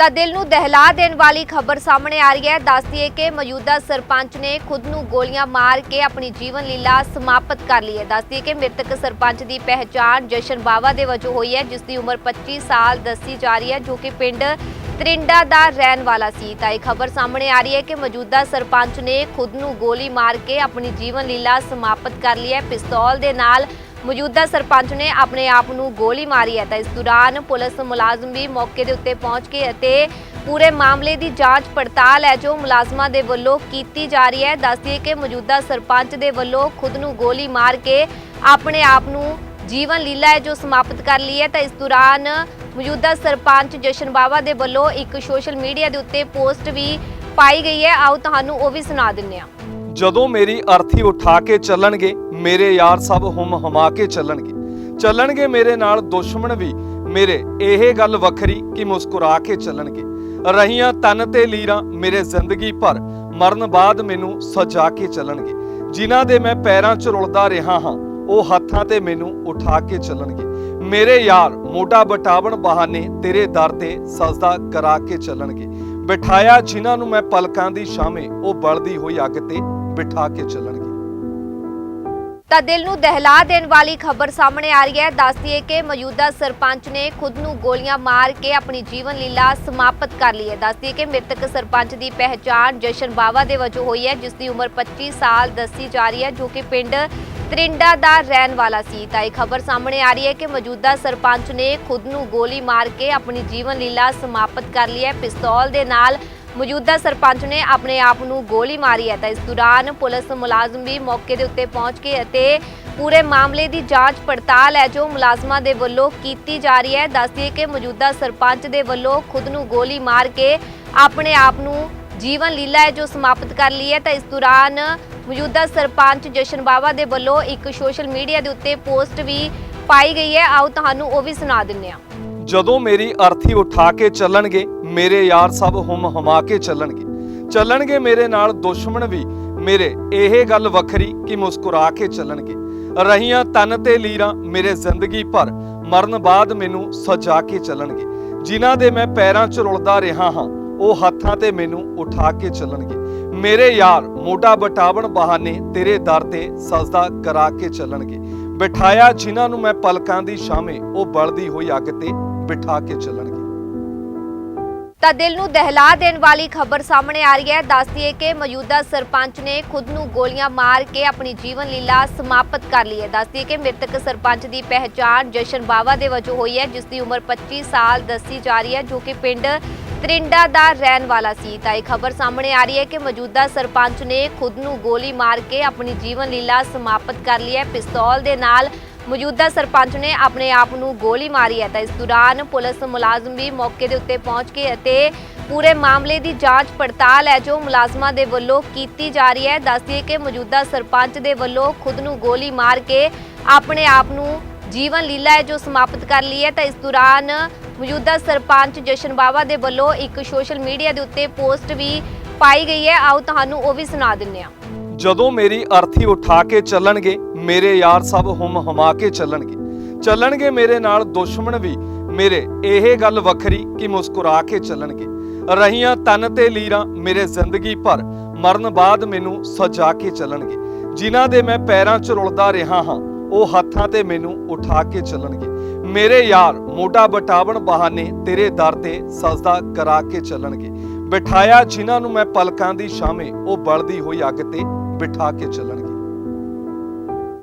ਤਾਂ ਦਿਲ ਨੂੰ ਦਹਿਲਾ ਦੇਣ ਵਾਲੀ ਖਬਰ ਸਾਹਮਣੇ ਆ ਰਹੀ ਹੈ। ਦੱਸਦੀਏ ਕਿ ਮੌਜੂਦਾ ਸਰਪੰਚ ਨੇ ਖੁਦ ਨੂੰ ਗੋਲੀਆਂ ਮਾਰ ਕੇ ਆਪਣੀ ਜੀਵਨ ਲੀਲਾ ਸਮਾਪਤ ਕਰ ਲਈ ਹੈ। ਦੱਸਦੀ ਕਿ ਮ੍ਰਿਤਕ ਸਰਪੰਚ ਦੀ ਪਹਿਚਾਣ ਜਸ਼ਨ ਬਾਵਾ ਦੇ ਵਜੋਂ ਹੋਈ ਹੈ, ਜਿਸ ਦੀ ਉਮਰ 25 ਸਾਲ ਦੱਸੀ ਜਾ ਰਹੀ ਹੈ, ਜੋ ਕਿ ਪਿੰਡ ਤਰਿੰਡਾ ਦਾ ਰਹਿਣ ਵਾਲਾ ਸੀ। ਤਾਂ ਇਹ ਖਬਰ ਸਾਹਮਣੇ ਆ ਰਹੀ ਹੈ ਕਿ ਮੌਜੂਦਾ ਸਰਪੰਚ ਨੇ ਖੁਦ ਨੂੰ ਗੋਲੀ ਮਾਰ ਕੇ ਆਪਣੀ ਜੀਵਨ ਲੀਲਾ ਸਮਾਪਤ ਕਰ ਲਈ ਹੈ। ਪਿਸਤੌਲ ਦੇ ਨਾਲ ਮੌਜੂਦਾ ਸਰਪੰਚ ਨੇ ਆਪਣੇ ਆਪ ਨੂੰ ਗੋਲੀ ਮਾਰੀ ਹੈ ਤਾਂ ਇਸ ਦੌਰਾਨ ਪੁਲਿਸ ਮੁਲਾਜ਼ਮ ਵੀ ਮੌਕੇ ਦੇ ਉੱਤੇ ਪਹੁੰਚ ਕੇ ਅਤੇ ਪੂਰੇ ਮਾਮਲੇ ਦੀ ਜਾਂਚ ਪੜਤਾਲ ਹੈ ਜੋ ਮੁਲਾਜ਼ਮਾਂ ਦੇ ਵੱਲੋਂ ਕੀਤੀ ਜਾ ਰਹੀ ਹੈ। ਦੱਸਦੀ ਹੈ ਕਿ ਮੌਜੂਦਾ ਸਰਪੰਚ ਦੇ ਵੱਲੋਂ ਖੁਦ ਨੂੰ ਗੋਲੀ ਮਾਰ ਕੇ ਆਪਣੇ ਆਪ ਨੂੰ ਜੀਵਨ ਲੀਲਾ ਹੈ ਜੋ ਸਮਾਪਤ ਕਰ ਲਈ ਹੈ। ਤਾਂ ਇਸ ਦੌਰਾਨ ਮੌਜੂਦਾ ਸਰਪੰਚ ਜਸ਼ਨ ਬਾਵਾ ਦੇ ਵੱਲੋਂ ਇੱਕ ਸੋਸ਼ਲ ਮੀਡੀਆ ਦੇ ਉੱਤੇ ਪੋਸਟ ਵੀ ਪਾਈ ਗਈ ਹੈ। ਆਓ ਤੁਹਾਨੂੰ ਉਹ ਵੀ ਸੁਣਾ ਦਿੰਨੇ ਹਾਂ। ਜਦੋਂ ਮੇਰੀ ਅਰਥੀ ਉਠਾ ਕੇ ਚੱਲਣਗੇ, ਮੇਰੇ ਯਾਰ ਸਭ ਹੁਮ ਹਮਾ ਕੇ ਚੱਲਣਗੇ। ਚੱਲਣਗੇ ਮੇਰੇ ਨਾਲ ਦੁਸ਼ਮਣ ਵੀ, ਮੇਰੇ ਇਹ ਗੱਲ ਵੱਖਰੀ ਕਿ ਮੁਸਕਰਾ ਕੇ ਚੱਲਣਗੇ। ਰਹੀਆਂ ਤਨ ਤੇ ਲੀਰਾਂ ਮੇਰੇ ਜ਼ਿੰਦਗੀ ਭਰ, ਮਰਨ ਬਾਅਦ ਮੈਨੂੰ ਸਜਾ ਕੇ ਚੱਲਣਗੇ। ਜਿਨ੍ਹਾਂ ਦੇ ਮੈਂ ਪੈਰਾਂ 'ਚ ਰੁਲਦਾ ਰਿਹਾ ਹਾਂ, ਉਹ ਹੱਥਾਂ ਤੇ ਮੈਨੂੰ ਉਠਾ ਕੇ ਚੱਲਣਗੇ। ਮੇਰੇ ਯਾਰ ਮੋਢਾ ਬਟਾਵਣ ਬਹਾਨੇ ਤੇਰੇ ਦਰ ਤੇ ਸਜਦਾ ਕਰਾ ਕੇ ਚੱਲਣਗੇ। ਬਿਠਾਇਆ ਜਿਨ੍ਹਾਂ ਨੂੰ ਮੈਂ ਪਲਕਾਂ ਦੀ ਛਾਵੇਂ, ਉਹ ਬਲਦੀ ਹੋਈ ਅੱਗ ਤੇ ਬਿਠਾ ਕੇ ਚੱਲਣਗੇ। ਤਾਂ ਦਿਲ ਨੂੰ ਦਹਿਲਾ ਦੇਣ ਵਾਲੀ ਖਬਰ ਸਾਹਮਣੇ ਆ ਰਹੀ ਹੈ। ਦੱਸਦੀ ਹੈ ਕਿ ਮੌਜੂਦਾ ਸਰਪੰਚ ਨੇ ਖੁਦ ਨੂੰ ਗੋਲੀਆਂ ਮਾਰ ਕੇ ਆਪਣੀ ਜੀਵਨ ਲੀਲਾ ਸਮਾਪਤ ਕਰ ਲਈ ਹੈ। ਦੱਸਦੀ ਹੈ ਕਿ ਮ੍ਰਿਤਕ ਸਰਪੰਚ ਦੀ ਪਹਿਚਾਣ ਜਸ਼ਨ ਬਾਵਾ ਦੇ ਵਜੋਂ ਹੋਈ ਹੈ, ਜਿਸ ਦੀ ਉਮਰ 25 ਸਾਲ ਦੱਸੀ ਜਾ ਰਹੀ ਹੈ, ਜੋ ਕਿ ਪਿੰਡ ਤਰਿੰਡਾ ਦਾ ਰਹਿਣ ਵਾਲਾ ਸੀ। ਤਾਂ ਇਹ ਖਬਰ ਸਾਹਮਣੇ ਆ ਰਹੀ ਹੈ ਕਿ ਮੌਜੂਦਾ ਸਰਪੰਚ ਨੇ ਖੁਦ ਨੂੰ ਗੋਲੀ ਮਾਰ ਕੇ ਆਪਣੀ ਜੀਵਨ ਲੀਲਾ ਸਮਾਪਤ ਕਰ ਲਈ ਹੈ। ਪਿਸਤੌਲ ਦੇ ਨਾਲ ਮੌਜੂਦਾ ਸਰਪੰਚ ਨੇ ਆਪਣੇ ਆਪ ਨੂੰ ਗੋਲੀ ਮਾਰੀ ਹੈ। ਤਾਂ ਇਸ ਦੌਰਾਨ ਪੁਲਿਸ ਮੁਲਾਜ਼ਮ ਵੀ ਮੌਕੇ ਦੇ ਉੱਤੇ ਪਹੁੰਚ ਕੇ ਅਤੇ ਪੂਰੇ ਮਾਮਲੇ ਦੀ ਜਾਂਚ ਪੜਤਾਲ ਹੈ, ਜੋ ਮੁਲਾਜ਼ਮਾਂ ਦੇ ਵੱਲੋਂ ਕੀਤੀ ਜਾ ਰਹੀ ਹੈ। ਦੱਸਦੀ ਹੈ ਕਿ ਮੌਜੂਦਾ ਸਰਪੰਚ ਦੇ ਵੱਲੋਂ ਖੁਦ ਨੂੰ ਗੋਲੀ ਮਾਰ ਕੇ ਆਪਣੇ ਆਪ ਨੂੰ ਜੀਵਨ ਲੀਲਾ ਹੈ, ਜੋ ਸਮਾਪਤ ਕਰ ਲਈ ਹੈ। ਤਾਂ ਇਸ ਦੌਰਾਨ ਮੌਜੂਦਾ ਸਰਪੰਚ ਜਸ਼ਨ ਬਾਵਾ ਦੇ ਵੱਲੋਂ ਇੱਕ ਸੋਸ਼ਲ ਮੀਡੀਆ ਦੇ ਉੱਤੇ ਪੋਸਟ ਵੀ ਪਾਈ ਗਈ ਹੈ। ਆਓ ਤੁਹਾਨੂੰ ਉਹ ਵੀ ਸੁਣਾ ਦਿੰਨੇ ਹਾਂ। ਜਦੋਂ ਮੇਰੀ ਅਰਥੀ ਉਠਾ ਕੇ ਚੱਲਣਗੇ, ਮੇਰੇ ਯਾਰ ਸਭ ਹੁਮ ਹਮਾ ਕੇ ਚੱਲਣਗੇ। ਚੱਲਣਗੇ ਮੇਰੇ ਨਾਲ ਦੁਸ਼ਮਣ ਵੀ, ਮੇਰੇ ਇਹ ਗੱਲ ਵੱਖਰੀ ਕਿ ਮੁਸਕਰਾ ਕੇ ਚੱਲਣਗੇ। ਰਹੀਆਂ ਤਨ ਤੇ ਲੀਰਾਂ ਮੇਰੇ ਜ਼ਿੰਦਗੀ ਭਰ, ਮਰਨ ਬਾਅਦ ਮੈਨੂੰ ਸਜਾ ਕੇ ਚੱਲਣਗੇ। ਜਿਨ੍ਹਾਂ ਦੇ ਮੈਂ ਪੈਰਾਂ 'ਚ ਰੁਲਦਾ ਰਿਹਾ ਹਾਂ, ਉਹ ਹੱਥਾਂ ਤੇ ਮੈਨੂੰ ਉਠਾ ਕੇ ਚੱਲਣਗੇ। ਮੇਰੇ ਯਾਰ, ਮੋਢਾ ਬਟਾਵਣ ਬਹਾਨੇ ਤੇਰੇ ਦਰ ਤੇ ਸਜਦਾ ਕਰਾ ਕੇ ਚੱਲਣਗੇ। ਬਿਠਾਇਆ ਜਿਨ੍ਹਾਂ ਨੂੰ ਮੈਂ ਪਲਕਾਂ ਦੀ ਛਾਵੇਂ, ਉਹ ਬਲਦੀ ਹੋਈ ਅੱਗ ਤੇ ਬਿਠਾ ਕੇ ਚੱਲਣਗੇ। ਤਾਂ ਦਿਲ ਨੂੰ ਦਹਿਲਾ ਦੇਣ ਵਾਲੀ ਖਬਰ ਸਾਹਮਣੇ ਆ ਰਹੀ ਹੈ। ਦੱਸਦੀ ਹੈ ਕਿ ਮੌਜੂਦਾ ਸਰਪੰਚ ਨੇ ਖੁਦ ਨੂੰ ਗੋਲੀਆਂ ਮਾਰ ਕੇ ਆਪਣੀ ਜੀਵਨ ਲੀਲਾ ਸਮਾਪਤ ਕਰ ਲਈ ਹੈ। ਦੱਸਦੀ ਹੈ ਕਿ ਮ੍ਰਿਤਕ ਸਰਪੰਚ ਦੀ ਪਹਿਚਾਣ ਜਸ਼ਨ ਬਾਵਾ ਦੇ ਵਜੋਂ ਹੋਈ ਹੈ, ਜਿਸ ਦੀ ਉਮਰ 25 ਸਾਲ ਦੱਸੀ ਜਾ ਰਹੀ ਹੈ, ਜੋ ਕਿ ਪਿੰਡ ਤਰਿੰਡਾ ਦਾ ਰਹਿਣ ਵਾਲਾ ਸੀ। ਤਾਂ ਇਹ ਖਬਰ ਸਾਹਮਣੇ ਆ ਰਹੀ ਹੈ ਕਿ ਮੌਜੂਦਾ ਸਰਪੰਚ ਨੇ ਖੁਦ ਨੂੰ ਗੋਲੀ ਮਾਰ ਕੇ ਆਪਣੀ ਜੀਵਨ ਲੀਲਾ ਸਮਾਪਤ ਕਰ ਲਈ ਹੈ। ਪਿਸਤੌਲ ਦੇ ਨਾਲ ਮੌਜੂਦਾ ਸਰਪੰਚ ਨੇ ਆਪਣੇ ਆਪ ਨੂੰ ਗੋਲੀ ਮਾਰੀ ਹੈ। ਤਾਂ ਇਸ ਦੌਰਾਨ ਪੁਲਿਸ ਮੁਲਾਜ਼ਮ ਵੀ ਮੌਕੇ ਦੇ ਉੱਤੇ ਪਹੁੰਚ ਕੇ ਅਤੇ ਪੂਰੇ ਮਾਮਲੇ ਦੀ ਜਾਂਚ ਪੜਤਾਲ ਹੈ, ਜੋ ਮੁਲਾਜ਼ਮਾਂ ਦੇ ਵੱਲੋਂ ਕੀਤੀ ਜਾ ਰਹੀ ਹੈ। ਦੱਸਦੀ ਕਿ ਮੌਜੂਦਾ ਸਰਪੰਚ ਦੇ ਵੱਲੋਂ ਖੁਦ ਨੂੰ ਗੋਲੀ ਮਾਰ ਕੇ ਆਪਣੇ ਆਪ ਨੂੰ ਜੀਵਨ ਲੀਲਾ ਹੈ, ਜੋ ਸਮਾਪਤ ਕਰ ਲਈ ਹੈ। ਤਾਂ ਇਸ ਦੌਰਾਨ ਮੌਜੂਦਾ ਸਰਪੰਚ ਜਸ਼ਨ ਬਾਵਾ ਦੇ ਵੱਲੋਂ ਇੱਕ ਸੋਸ਼ਲ ਮੀਡੀਆ ਦੇ ਉੱਤੇ ਪੋਸਟ ਵੀ ਪਾਈ ਗਈ ਹੈ। ਆਓ ਤੁਹਾਨੂੰ ਉਹ ਵੀ ਸੁਣਾ ਦਿੰਨੇ ਹਾਂ। ਜਦੋਂ ਮੇਰੀ ਅਰਥੀ ਉਠਾ ਕੇ ਚੱਲਣਗੇ, ਮੇਰੇ ਯਾਰ ਸਭ ਹੁਮ ਹਮਾ ਕੇ ਚੱਲਣਗੇ। ਚੱਲਣਗੇ ਮੇਰੇ ਨਾਲ ਦੁਸ਼ਮਣ ਵੀ, ਮੇਰੇ ਇਹ ਗੱਲ ਵੱਖਰੀ ਕਿ ਮੁਸਕਰਾ ਕੇ ਚੱਲਣਗੇ। ਰਹੀਆਂ ਤਨ ਤੇ ਲੀਰਾਂ ਮੇਰੇ ਜ਼ਿੰਦਗੀ ਭਰ, ਮਰਨ ਬਾਅਦ ਮੈਨੂੰ ਸਜਾ ਕੇ ਚੱਲਣਗੇ। ਜਿਨ੍ਹਾਂ ਦੇ ਮੈਂ ਪੈਰਾਂ 'ਚ ਰੁਲਦਾ ਰਿਹਾ ਹਾਂ ਉਹ ਹੱਥਾਂ ਤੇ ਮੈਨੂੰ ਉਠਾ ਕੇ ਚੱਲਣਗੇ। ਮੇਰੇ ਯਾਰ, ਮੋਢਾ ਬਟਾਵਣ ਬਹਾਨੇ ਤੇਰੇ ਦਰ ਤੇ ਸਜਦਾ ਕਰਾ ਕੇ ਚੱਲਣਗੇ। ਬਿਠਾਇਆ ਜਿਨ੍ਹਾਂ ਨੂੰ ਮੈਂ ਪਲਕਾਂ ਦੀ ਛਾਵੇਂ, ਉਹ ਬਲਦੀ ਹੋਈ ਅੱਗ ਤੇ ਬਿਠਾ ਕੇ ਚੱਲਣਗੇ।